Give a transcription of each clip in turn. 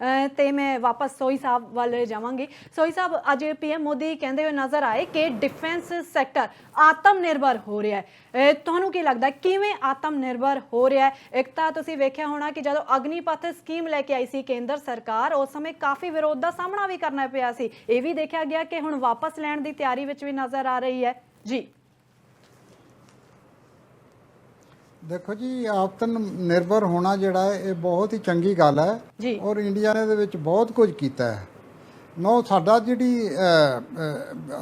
ਅਹ ਤੇ ਮੈਂ ਵਾਪਸ ਸੋਈ ਸਾਹਿਬ ਵੱਲ ਜਾਵਾਂਗੀ। ਸੋਈ ਸਾਹਿਬ, ਅੱਜ ਪੀਐਮ ਮੋਦੀ ਕਹਿੰਦੇ ਹੋਏ ਨਜ਼ਰ ਆਏ ਕਿ ਡਿਫੈਂਸ ਸੈਕਟਰ ਆਤਮ ਨਿਰਭਰ ਹੋ ਰਿਹਾ ਹੈ। ਤੁਹਾਨੂੰ ਕੀ ਲੱਗਦਾ ਕਿਵੇਂ ਆਤਮ ਨਿਰਭਰ ਹੋ ਰਿਹਾ ਹੈ? ਇੱਕ ਤਾਂ ਤੁਸੀਂ ਵੇਖਿਆ ਹੋਣਾ ਕਿ ਜਦੋਂ ਅਗਨੀਪਥ ਸਕੀਮ ਲੈ ਕੇ ਆਈ ਸੀ ਕੇਂਦਰ ਸਰਕਾਰ, ਉਸ ਸਮੇਂ ਕਾਫੀ ਵਿਰੋਧ ਦਾ ਸਾਹਮਣਾ ਵੀ ਕਰਨਾ ਪਿਆ ਸੀ। ਇਹ ਵੀ ਦੇਖਿਆ ਗਿਆ ਕਿ ਹੁਣ ਵਾਪਸ ਲੈਣ ਦੀ ਤਿਆਰੀ ਵਿੱਚ ਵੀ ਨਜ਼ਰ ਆ ਰਹੀ ਹੈ। ਜੀ। ਦੇਖੋ ਜੀ ਆਤਮ ਨਿਰਭਰ ਹੋਣਾ ਜਿਹੜਾ ਹੈ ਇਹ ਬਹੁਤ ਹੀ ਚੰਗੀ ਗੱਲ ਹੈ। ਔਰ ਇੰਡੀਆ ਨੇ ਇਹਦੇ ਵਿੱਚ ਬਹੁਤ ਕੁਝ ਕੀਤਾ ਹੈ। ਨੋ ਸਾਡਾ ਜਿਹੜੀ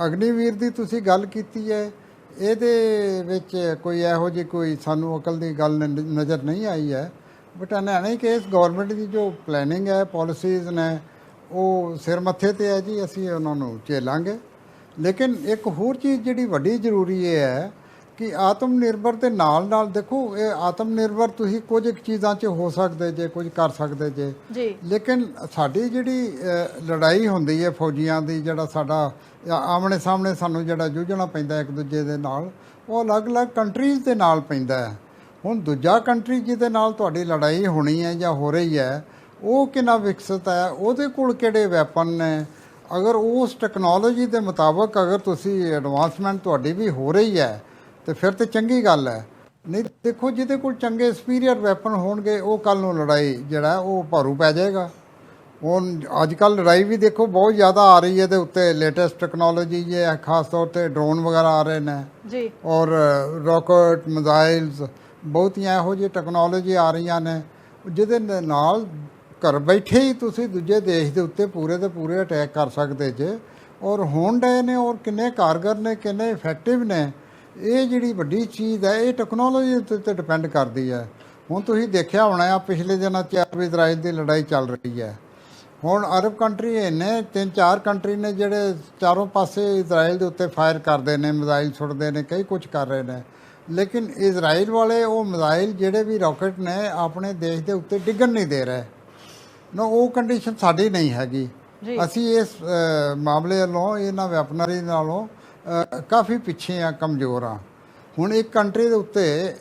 ਅਗਨੀਵੀਰ ਦੀ ਤੁਸੀਂ ਗੱਲ ਕੀਤੀ ਹੈ ਇਹਦੇ ਵਿੱਚ ਕੋਈ ਇਹੋ ਜਿਹੀ ਕੋਈ ਸਾਨੂੰ ਅਕਲ ਦੀ ਗੱਲ ਨਜ਼ਰ ਨਹੀਂ ਆਈ ਹੈ। ਬਟ ਇਹਨਾਂ ਨਹੀਂ ਕਿ ਇਸ ਗਵਰਨਮੈਂਟ ਦੀ ਜੋ ਪਲੈਨਿੰਗ ਹੈ ਪਾਲਿਸੀਜ਼ ਨੇ ਉਹ ਸਿਰ ਮੱਥੇ ਤੇ ਹੈ ਜੀ ਅਸੀਂ ਉਹਨਾਂ ਨੂੰ ਝੇਲਾਂਗੇ। ਲੇਕਿਨ ਇੱਕ ਹੋਰ ਚੀਜ਼ ਜਿਹੜੀ ਵੱਡੀ ਜ਼ਰੂਰੀ ਹੈ ਕਿ ਆਤਮ ਨਿਰਭਰ ਦੇ ਨਾਲ ਨਾਲ ਦੇਖੋ ਇਹ ਆਤਮ ਨਿਰਭਰ ਤੁਸੀਂ ਕੁਝ ਕੁ ਚੀਜ਼ਾਂ 'ਚ ਹੋ ਸਕਦੇ ਜੇ ਕੁਝ ਕਰ ਸਕਦੇ ਜੇ। ਜੀ। ਲੇਕਿਨ ਸਾਡੀ ਜਿਹੜੀ ਲੜਾਈ ਹੁੰਦੀ ਹੈ ਫੌਜੀਆਂ ਦੀ ਜਿਹੜਾ ਸਾਡਾ ਆਮਣੇ ਸਾਹਮਣੇ ਸਾਨੂੰ ਜਿਹੜਾ ਜੂਝਣਾ ਪੈਂਦਾ ਇੱਕ ਦੂਜੇ ਦੇ ਨਾਲ ਉਹ ਅਲੱਗ-ਅਲੱਗ ਕੰਟਰੀਜ਼ ਦੇ ਨਾਲ ਪੈਂਦਾ ਹੈ। ਹੁਣ ਦੂਜਾ ਕੰਟਰੀ ਜਿਹਦੇ ਨਾਲ ਤੁਹਾਡੀ ਲੜਾਈ ਹੋਣੀ ਹੈ ਜਾਂ ਹੋ ਰਹੀ ਹੈ ਉਹ ਕਿੰਨਾ ਵਿਕਸਿਤ ਹੈ ਉਹਦੇ ਕੋਲ ਕਿਹੜੇ ਵੈਪਨ ਨੇ? ਅਗਰ ਉਸ ਟੈਕਨੋਲੋਜੀ ਦੇ ਮੁਤਾਬਕ ਅਗਰ ਤੁਸੀਂ ਐਡਵਾਂਸਮੈਂਟ ਤੁਹਾਡੀ ਵੀ ਹੋ ਰਹੀ ਹੈ ਤੇ ਫਿਰ ਤੇ ਚੰਗੀ ਗੱਲ ਹੈ। ਨਹੀਂ ਦੇਖੋ ਜਿਹਦੇ ਕੋਲ ਚੰਗੇ ਸੁਪੀਰੀਅਰ ਵੈਪਨ ਹੋਣਗੇ ਉਹ ਕੱਲ ਨੂੰ ਲੜਾਈ ਜਿਹੜਾ ਉਹ ਭਾਰੂ ਪੈ ਜਾਏਗਾ। ਹੁਣ ਅੱਜ ਕੱਲ ਲੜਾਈ ਵੀ ਦੇਖੋ ਬਹੁਤ ਜ਼ਿਆਦਾ ਆ ਰਹੀ ਹੈ ਇਹਦੇ ਉੱਤੇ ਲੇਟੈਸਟ ਟੈਕਨੋਲੋਜੀ ਇਹ ਹੈ ਖਾਸ ਤੌਰ ਤੇ ਡਰੋਨ ਵਗੈਰਾ ਆ ਰਹੇ ਨੇ। ਜੀ। ਔਰ ਰਾਕਟ ਮਿਜ਼ਾਈਲਸ ਬਹੁਤੀਆਂ ਇਹੋ ਜਿਹੀ ਟੈਕਨੋਲੋਜੀ ਆ ਰਹੀਆਂ ਨੇ। ਜਿਹਦੇ ਨਾਲ ਘਰ ਬੈਠੇ ਹੀ ਤੁਸੀਂ ਦੂਜੇ ਦੇਸ਼ ਦੇ ਉੱਤੇ ਪੂਰੇ ਦੇ ਪੂਰੇ ਅਟੈਕ ਕਰ ਸਕਦੇ ਜੇ। ਔਰ ਹੋਣ ਡਏ ਨੇ ਔਰ ਕਿੰਨੇ ਕਾਰਗਰ ਨੇ ਕਿੰਨੇ ਇਫੈਕਟਿਵ ਨੇ। ਇਹ ਜਿਹੜੀ ਵੱਡੀ ਚੀਜ਼ ਹੈ ਇਹ ਟੈਕਨੋਲੋਜੀ ਤੇ ਡਿਪੈਂਡ ਕਰਦੀ ਹੈ। ਹੁਣ ਤੁਸੀਂ ਦੇਖਿਆ ਹੋਣਾ ਆ ਪਿਛਲੇ ਦਿਨਾਂ 'ਚ ਅਰਬ ਇਜ਼ਰਾਈਲ ਦੀ ਲੜਾਈ ਚੱਲ ਰਹੀ ਹੈ। ਹੁਣ ਅਰਬ ਕੰਟਰੀ ਇੰਨੇ ਤਿੰਨ ਚਾਰ ਕੰਟਰੀ ਨੇ ਜਿਹੜੇ ਚਾਰੋਂ ਪਾਸੇ ਇਜ਼ਰਾਈਲ ਦੇ ਉੱਤੇ ਫਾਇਰ ਕਰਦੇ ਨੇ ਮਿਜ਼ਾਈਲ ਛੁੱਟਦੇ ਨੇ ਕਈ ਕੁਝ ਕਰ ਰਹੇ ਨੇ। ਲੇਕਿਨ ਇਜ਼ਰਾਈਲ ਵਾਲੇ ਉਹ ਮਿਜ਼ਾਈਲ ਜਿਹੜੇ ਵੀ ਰਾਕਟ ਨੇ ਆਪਣੇ ਦੇਸ਼ ਦੇ ਉੱਤੇ ਡਿੱਗਣ ਨਹੀਂ ਦੇ ਰਹੇ। ਨਾ ਉਹ ਕੰਡੀਸ਼ਨ ਸਾਡੀ ਨਹੀਂ ਹੈਗੀ। ਅਸੀਂ ਇਸ ਮਾਮਲੇ ਵੱਲੋਂ ਇਹਨਾਂ ਵੈਪਨਰੀ ਨਾਲੋਂ ਕਾਫੀ ਪਿੱਛੇ ਆ, ਕਮਜ਼ੋਰ ਆ। ਹੁਣ ਇੱਕ ਕੰਟਰੀ ਦੇ ਉੱਤੇ,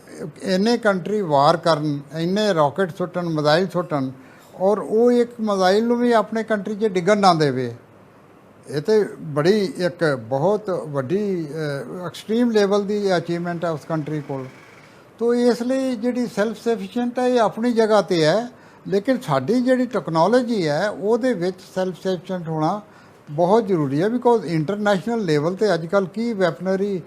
ਇੰਨੇ ਕੰਟਰੀ ਵਾਰ ਕਰਨ, ਇੰਨੇ ਰਾਕਟ ਸੁੱਟਣ ਮਿਜ਼ਾਈਲ ਸੁੱਟਣ, ਔਰ ਉਹ ਇੱਕ ਮਿਜ਼ਾਈਲ ਨੂੰ ਵੀ ਆਪਣੇ ਕੰਟਰੀ 'ਚ ਡਿੱਗਣ ਨਾ ਦੇਵੇ। ਇਹ ਤੇ ਬੜੀ ਇੱਕ ਬਹੁਤ ਵੱਡੀ ਐਕਸਟ੍ਰੀਮ ਲੈਵਲ ਦੀ ਅਚੀਵਮੈਂਟ ਹੈ ਉਸ ਕੰਟਰੀ ਕੋਲ। ਤੋ ਇਸ ਲਈ ਜਿਹੜੀ ਸੈਲਫ ਸਫੀਸ਼ੀਐਂਟ ਹੈ ਇਹ ਆਪਣੀ ਜਗ੍ਹਾ ਤੇ ਹੈ, ਲੇਕਿਨ ਸਾਡੀ ਜਿਹੜੀ ਟੈਕਨੋਲੋਜੀ ਹੈ, ਉਹਦੇ ਵਿੱਚ ਸੈਲਫ ਸਫੀਸ਼ੀਐਂਟ ਹੋਣਾ ਬਹੁਤ ਜ਼ਰੂਰੀ ਹੈ ਬਿਕੋਜ਼ ਇੰਟਰਨੈਸ਼ਨਲ ਲੈਵਲ ਤੇ ਅੱਜ ਕੱਲ ਕੀ ਵੈਪਨਰੀ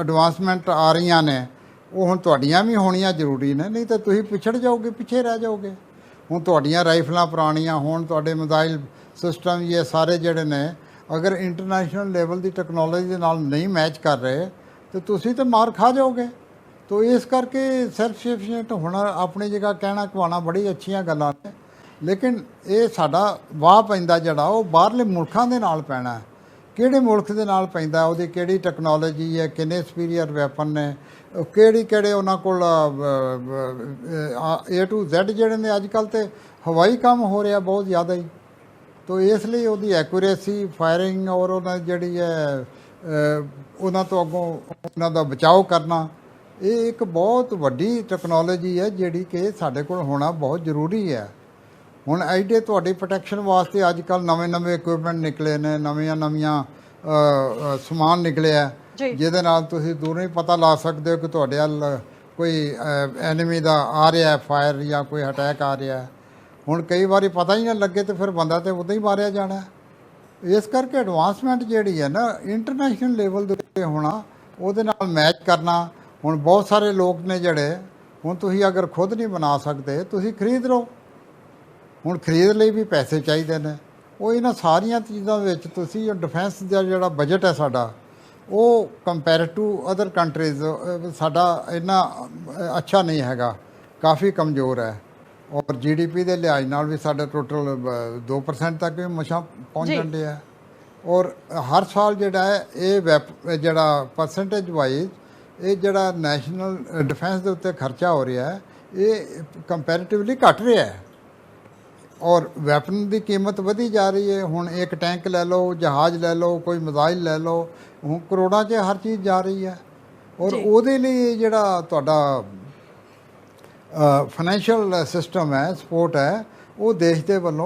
ਐਡਵਾਂਸਮੈਂਟ ਆ ਰਹੀਆਂ ਨੇ, ਉਹ ਹੁਣ ਤੁਹਾਡੀਆਂ ਵੀ ਹੋਣੀਆਂ ਜ਼ਰੂਰੀ ਨੇ, ਨਹੀਂ ਤਾਂ ਤੁਸੀਂ ਪਿਛੜ ਜਾਓਗੇ, ਪਿੱਛੇ ਰਹਿ ਜਾਓਗੇ। ਹੁਣ ਤੁਹਾਡੀਆਂ ਰਾਈਫਲਾਂ ਪੁਰਾਣੀਆਂ ਹੋਣ, ਤੁਹਾਡੇ ਮਿਜ਼ਾਈਲ ਸਿਸਟਮ ਇਹ ਸਾਰੇ ਜਿਹੜੇ ਨੇ, ਅਗਰ ਇੰਟਰਨੈਸ਼ਨਲ ਲੈਵਲ ਦੀ ਟੈਕਨੋਲੋਜੀ ਦੇ ਨਾਲ ਨਹੀਂ ਮੈਚ ਕਰ ਰਹੇ, ਤੇ ਤੁਸੀਂ ਤਾਂ ਮਾਰ ਖਾ ਜਾਓਗੇ। ਤੋ ਇਸ ਕਰਕੇ ਸੈਲਫ ਸਫੀਸ਼ੀਐਂਟ ਹੋਣਾ, ਆਪਣੀ ਜਗ੍ਹਾ ਕਹਿਣਾ ਕਵਾਣਾ ਬੜੀ ਅੱਛੀਆਂ ਗੱਲਾਂ ਨੇ। ਲੇਕਿਨ ਇਹ ਸਾਡਾ ਵਾਹ ਪੈਂਦਾ ਜਿਹੜਾ, ਉਹ ਬਾਹਰਲੇ ਮੁਲਕਾਂ ਦੇ ਨਾਲ ਪੈਣਾ ਕਿਹੜੇ ਮੁਲਕ ਦੇ ਨਾਲ ਪੈਂਦਾ ਉਹਦੀ ਕਿਹੜੀ ਟੈਕਨੋਲੋਜੀ ਹੈ, ਕਿੰਨੇ ਸੁਪੀਰੀਅਰ ਵੈਪਨ ਨੇ ਕਿਹੜੀ, ਕਿਹੜੇ ਉਹਨਾਂ ਕੋਲ A to Z ਜਿਹੜੇ ਨੇ ਅੱਜ ਕੱਲ ਤੇ ਹਵਾਈ ਕੰਮ ਹੋ ਰਿਹਾ ਬਹੁਤ ਜ਼ਿਆਦਾ ਹੀ। ਤੋ ਇਸ ਲਈ ਉਹਦੀ ਐਕੂਰੇਸੀ ਫਾਇਰਿੰਗ ਔਰ ਉਹਨਾਂ ਜਿਹੜੀ ਹੈ ਉਹਨਾਂ ਤੋਂ ਅੱਗੋਂ ਉਹਨਾਂ ਦਾ ਬਚਾਓ ਕਰਨਾ, ਇਹ ਇੱਕ ਬਹੁਤ ਵੱਡੀ ਟੈਕਨੋਲੋਜੀ ਹੈ ਜਿਹੜੀ ਕਿ ਸਾਡੇ ਕੋਲ ਹੋਣਾ ਬਹੁਤ ਜ਼ਰੂਰੀ ਹੈ। ਹੁਣ ਐਡੇ ਤੁਹਾਡੀ ਪ੍ਰੋਟੈਕਸ਼ਨ ਵਾਸਤੇ ਅੱਜ ਕੱਲ ਨਵੇਂ-ਨਵੇਂ ਇਕਵਿਪਮੈਂਟ ਨਿਕਲੇ ਨੇ ਨਵੀਆਂ ਨਵੀਆਂ ਅ, ਅ, ਸਮਾਨ ਨਿਕਲਿਆ। ਜਿਹਦੇ ਨਾਲ ਤੁਸੀਂ ਦੂਰੋਂ ਹੀ ਪਤਾ ਲਾ ਸਕਦੇ ਹੋ ਕਿ ਤੁਹਾਡੇ ਵੱਲ ਕੋਈ ਐਨੀਮੀ ਦਾ ਆ ਰਿਹਾ ਹੈ ਫਾਇਰ ਜਾਂ ਕੋਈ ਅਟੈਕ ਆ ਰਿਹਾ ਹੈ ਹੁਣ ਕਈ ਵਾਰੀ ਪਤਾ ਹੀ ਨਾ ਲੱਗੇ ਤੇ ਫਿਰ ਬੰਦਾ ਤੇ ਉਦਾਂ ਹੀ ਮਾਰਿਆ ਜਾਣਾ। ਇਸ ਕਰਕੇ ਐਡਵਾਂਸਮੈਂਟ ਜਿਹੜੀ ਹੈ ਨਾ ਇੰਟਰਨੈਸ਼ਨਲ ਲੈਵਲ ਦੇ ਉੱਤੇ ਹੋਣਾ ਉਹਦੇ ਨਾਲ ਮੈਚ ਕਰਨਾ ਹੁਣ ਬਹੁਤ ਸਾਰੇ ਲੋਕ ਨੇ ਜਿਹੜੇ ਹੁਣ ਤੁਸੀਂ ਅਗਰ ਖੁਦ ਨਹੀਂ ਬਣਾ ਸਕਦੇ ਤੁਸੀਂ ਖਰੀਦ ਲਓ ਹੁਣ ਖਰੀਦ ਲਈ ਵੀ ਪੈਸੇ ਚਾਹੀਦੇ ਨੇ। ਉਹ ਇਹਨਾਂ ਸਾਰੀਆਂ ਚੀਜ਼ਾਂ ਵਿੱਚ ਤੁਸੀਂ ਡਿਫੈਂਸ ਦਾ ਜਿਹੜਾ ਬਜਟ ਹੈ ਸਾਡਾ ਉਹ ਕੰਪੇਅਰ ਟੂ ਅਦਰ ਕੰਟਰੀਜ਼ ਸਾਡਾ ਇੰਨਾ ਅੱਛਾ ਨਹੀਂ ਹੈਗਾ। ਕਾਫੀ ਕਮਜ਼ੋਰ ਹੈ। ਔਰ ਜੀਡੀਪੀ ਦੇ ਲਿਹਾਜ਼ ਨਾਲ ਵੀ ਸਾਡਾ ਟੋਟਲ 2% ਤੱਕ ਵੀ ਮਸ਼ਾ ਪਹੁੰਚ ਜੀ। ਜਾਂਦੇ ਆ। ਔਰ ਹਰ ਸਾਲ ਜਿਹੜਾ ਹੈ ਇਹ ਜਿਹੜਾ ਪਰਸੈਂਟੇਜ ਵਾਈਜ਼ ਇਹ ਜਿਹੜਾ ਨੈਸ਼ਨਲ ਡਿਫੈਂਸ ਦੇ ਉੱਤੇ ਖਰਚਾ ਹੋ ਰਿਹਾ ਹੈ ਇਹ ਕੰਪੈਰੀਟਿਵਲੀ ਘਟ ਰਿਹਾ ਹੈ। ਔਰ ਵੈਪਨ ਦੀ ਕੀਮਤ ਵਧੀ ਜਾ ਰਹੀ ਹੈ ਹੁਣ ਇੱਕ ਟੈਂਕ ਲੈ ਲਓ ਜਹਾਜ਼ ਲੈ ਲਓ ਕੋਈ ਮਿਜ਼ਾਈਲ ਲੈ ਲਓ ਹੁਣ ਕਰੋੜਾਂ 'ਚ ਹਰ ਚੀਜ਼ ਜਾ ਰਹੀ ਹੈ ਔਰ। ਉਹਦੇ ਲਈ ਜਿਹੜਾ ਤੁਹਾਡਾ ਫਾਈਨੈਂਸ਼ੀਅਲ ਸਿਸਟਮ ਹੈ ਸਪੋਰਟ ਹੈ ਉਹ ਦੇਸ਼ ਦੇ ਵੱਲੋਂ